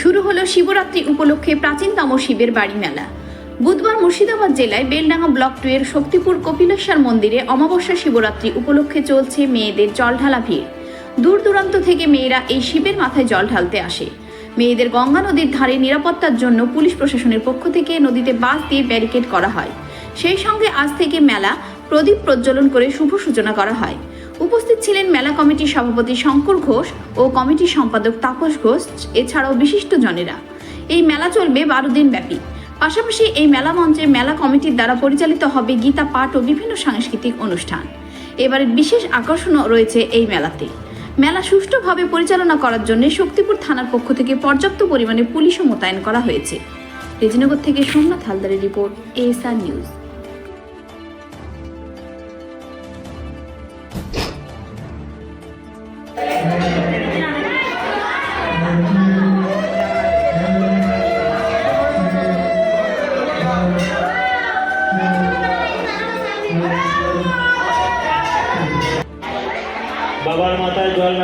শুরু হলো শিবরাত্রি উপলক্ষে প্রাচীনতম শিবের বাড়ি মেলা বুধবার মুর্শিদাবাদ জেলায় বেলডাঙ্গা ব্লক টু এর শক্তিপুর কপিলেশ্বর মন্দিরে অমাবস্যা শিবরাত্রি উপলক্ষে চলছে মেয়েদের জল ঢালা ভিড়। দূর দূরান্ত থেকে মেয়েরা এই শিবের মাথায় জল ঢালতে আসে। মেয়েদের গঙ্গা নদীর ধারে নিরাপত্তার জন্য পুলিশ প্রশাসনের পক্ষ থেকে নদীতে বাস দিয়ে ব্যারিকেড করা হয়। সেই সঙ্গে আজ থেকে মেলা প্রদীপ প্রজ্বলন করে শুভ সূচনা করা হয়। উপস্থিত ছিলেন মেলা কমিটির সভাপতি শঙ্কর ঘোষ ও কমিটির সম্পাদক তাপস ঘোষ, এছাড়াও বিশিষ্ট জনেরা। এই মেলা চলবে বারো দিন ব্যাপী। পাশাপাশি এই মেলা মঞ্চে মেলা কমিটির দ্বারা পরিচালিত হবে গীতা পাঠ ও বিভিন্ন সাংস্কৃতিক অনুষ্ঠান। এবারের বিশেষ আকর্ষণও রয়েছে এই মেলাতে। মেলা সুষ্ঠুভাবে পরিচালনা করার জন্য শক্তিপুর থানার পক্ষ থেকে পর্যাপ্ত পরিমাণে পুলিশও মোতায়েন করা হয়েছে। রেজিনগর থেকে সোমনাথ হালদারের রিপোর্ট এএসআর নিউজ। বাবার মাথায় জল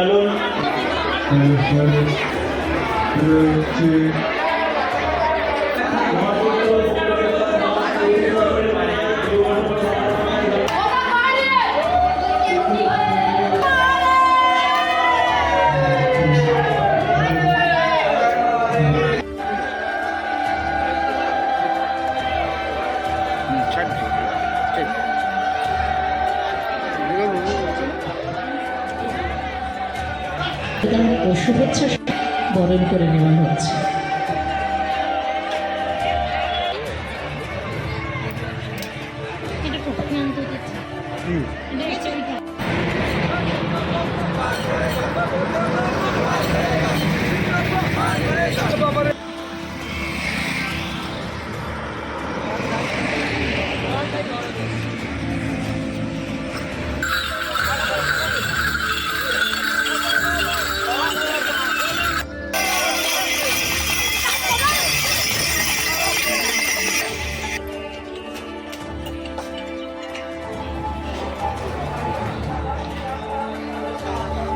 ও শুভেচ্ছা বরণ করে নেওয়া হচ্ছে।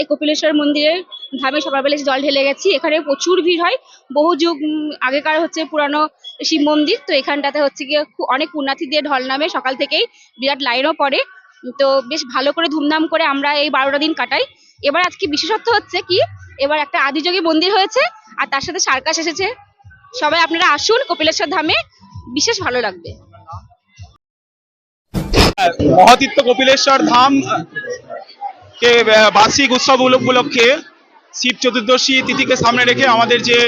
এই কপিলেশ্বর মন্দিরের ধামে সকালবেলা জল ঢেলে গেছি। এখানে প্রচুর ভিড় হয়। বহু যুগ আগেকার হচ্ছে পুরানো শিব মন্দির। তো এখানটাতে হচ্ছে গিয়ে অনেক পুণ্যার্থী দিয়ে ঢল নামে সকাল থেকেই বিরাট লাইনও পড়ে। তো বেশ ভালো করে ধুমধাম করে আমরা এই বারোটা দিন কাটাই। এবার আজকে বিশেষত্ব হচ্ছে কি, এবার একটা আদিযোগী মন্দির হয়েছে আর তার সাথে সার্কাস এসেছে। সবাই আপনারা আসুন কপিলেশ্বর ধামে, বিশেষ ভালো লাগবে। মহাতীর্থ কপিলেশ্বর ধাম কে বার্ষিক উৎসব উপলক্ষে শিব চতুর্দশী তিথিকে সামনে রেখে আমাদের যে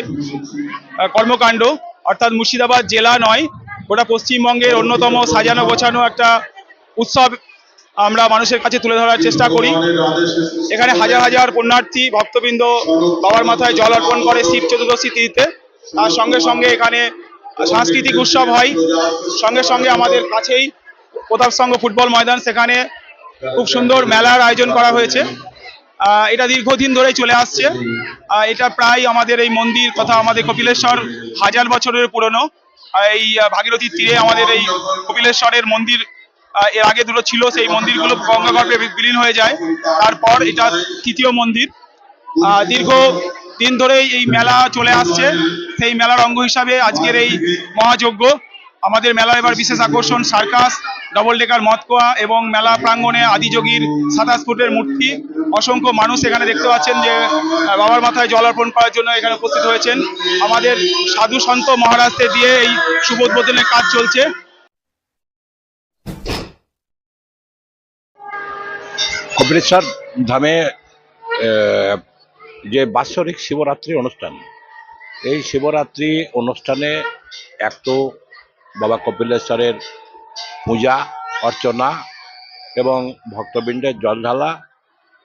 কর্মকাণ্ড, অর্থাৎ মুর্শিদাবাদ জেলা নয়, গোটা পশ্চিমবঙ্গের অন্যতম সাজানো গোছানো একটা উৎসব আমরা মানুষের কাছে তুলে ধরার চেষ্টা করি। এখানে হাজার হাজার পুণ্যার্থী, ভক্তবৃন্দ বাবার মাথায় জল অর্পণ করে শিব চতুর্দশী তিথিতে। তার সঙ্গে সঙ্গে এখানে সাংস্কৃতিক উৎসব হয়। সঙ্গে সঙ্গে আমাদের কাছেই প্রতাপ সংঘ ফুটবল ময়দান, সেখানে খুব সুন্দর মেলার আয়োজন করা হয়েছে। এটা দীর্ঘদিন ধরেই চলে আসছে। এটা প্রায় আমাদের এই মন্দির তথা আমাদের কপিলেশ্বর হাজার বছরের পুরনো। এই ভাগীরথীর তীরে আমাদের এই কপিলেশ্বরের মন্দির এর আগে দুটো ছিল, সেই মন্দিরগুলো গঙ্গাগর্ভে বিলীন হয়ে যায়। তারপর এটা তৃতীয় মন্দির। দীর্ঘ দিন ধরেই এই মেলা চলে আসছে। সেই মেলার অঙ্গ হিসাবে আজকের এই মহাযজ্ঞ। আমাদের মেলার এবার বিশেষ আকর্ষণ, সার্কাস ডবল ডেকার মতকোয়া এবং মেলা প্রাঙ্গণে আদিযোগীর সাতাশ ফুটের মূর্তি। অসংখ্য মানুষ এখানে দেখতে পাচ্ছেন যে বাবার মাথায় জল অর্পণ করার জন্য এখানে উপস্থিত হয়েছেন। আমাদের সাধু সন্ত মহারাজদের দিয়ে এই শুভ উদ্বোধনের কাজ চলছে। কপিলেশ্বর ধামে যে বাৎসরিক শিবরাত্রি অনুষ্ঠান, এই শিবরাত্রি অনুষ্ঠানে এক তো বাবা কপিলেশ্বরের পূজা, অর্চনা এবং ভক্তবৃন্দের জল ঢালা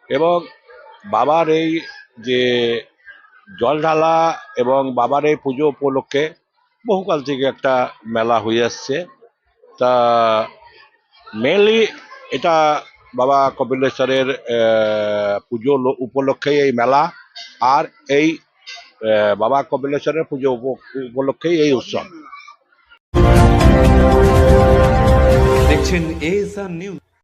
এবং বাবার এই যে জল ঢালা এবং বাবার এই পুজো উপলক্ষে বহুকাল থেকে একটা মেলা হয়ে আসছে। তা মেনলি এটা বাবা কপিলেশ্বরের পুজো উপলক্ষেই এই মেলা আর এই বাবা কপিলেশ্বরের পুজো উপ- উপলক্ষেই এই উৎসব। দেখছেন আর নিউজ